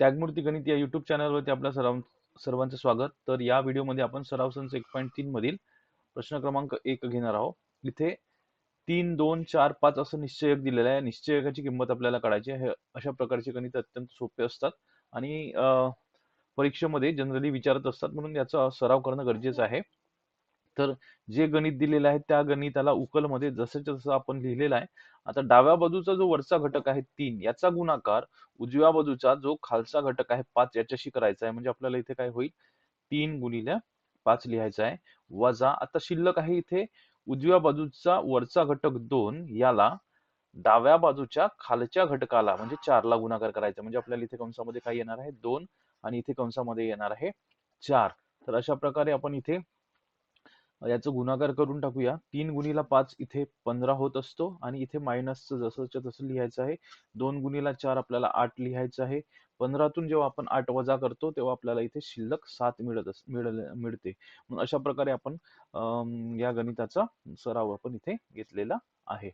त्यागमूर्ती गणित या युट्यूब चॅनलवरती आपल्या सराव सर्वांचं स्वागत. तर या व्हिडिओमध्ये आपण सराव संच एक पॉईंट तीन मधील प्रश्न क्रमांक एक घेणार आहोत. इथे तीन दोन चार पाच असं निश्चयक दिलेलं आहे. निश्चयकाची किंमत आपल्याला काढायची आहे. अशा प्रकारचे गणित अत्यंत सोपे असतात. आणि परीक्षेमध्ये जनरली विचारत असतात. म्हणून याचा सराव करणं गरजेचं आहे. तर जे गणित दिलेलं आहे त्या गणिताला उकलमध्ये जसंच्या जसं आपण लिहिलेलं आहे आता डाव्या बाजूचा जो वरचा घटक आहे तीन याचा गुणाकार उजव्या बाजूचा जो खालचा घटक आहे पाच याच्याशी करायचा आहे. म्हणजे आपल्याला इथे काय होईल? तीन गुणिले पाच लिहायचा आहे. वजा आता शिल्लक आहे इथे उजव्या बाजूचा वरचा घटक दोन याला डाव्या बाजूच्या खालच्या घटकाला म्हणजे चारला गुणाकार करायचा. म्हणजे आपल्याला इथे कंसामध्ये काय येणार आहे? दोन आणि इथे कंसामध्ये येणार आहे चार. तर अशा प्रकारे आपण इथे याचं गुणाकार करून टाकूया. तीन गुणीला पाच इथे पंधरा होत असतो आणि इथे मायनसचं जसंच्या तसं लिहायचं आहे. दोन गुणीला चार आपल्याला आठ लिहायचं आहे. पंधरातून जेव्हा आपण आठ वजा करतो तेव्हा आपल्याला इथे शिल्लक सात मिळत अस- मिळते. अशा प्रकारे आपण या गणिताचा सराव आपण इथे घेतलेला आहे.